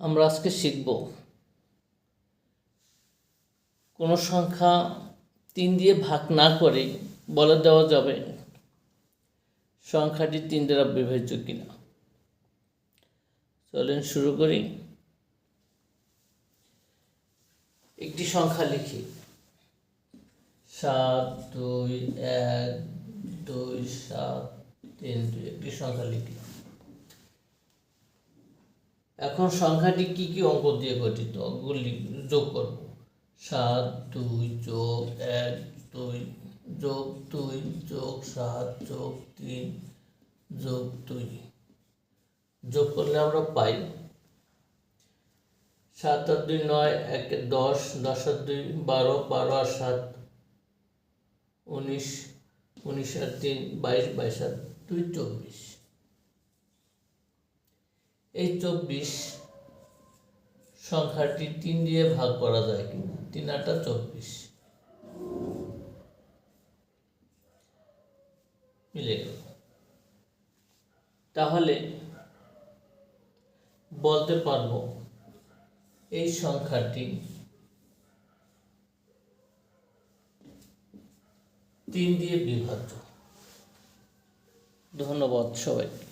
আমরা আজকে শিখব। কোনো সংখ্যা তিন দিয়ে ভাগ না করে বলে দেওয়া যাবে সংখ্যাটি তিন দ্বারা বিভাজ্য কিনা। চলেন শুরু করি। একটি সংখ্যা লিখি। সাত, দুই, এক, দুই, সাত, তিন, দুই, একটি সংখ্যা লিখলাম এখন সংখ্যাটি কি কি অঙ্ক দিয়ে গঠিত? অঙ্কগুলি যোগ করব। সাত, দুই, যোগ এক, দুই, যোগ দুই, যোগ সাত, যোগ তিন, যোগ দুই। যোগ করলে আমরা পাই সাত আর দুই নয়, এক দশ দশ আর দুই বারো বারো আর সাত, উনিশ উনিশ আর তিন, বাইশ বাইশ আর দুই, চব্বিশ। এই চব্বিশ সংখ্যাটি তিন দিয়ে ভাগ করা যায় কিনা? তিন আটা চব্বিশ। মিলে গেল। তাহলে বলতে পারব এই সংখ্যাটি তিন দিয়ে বিভাজ্য ধন্যবাদ সবাইকে।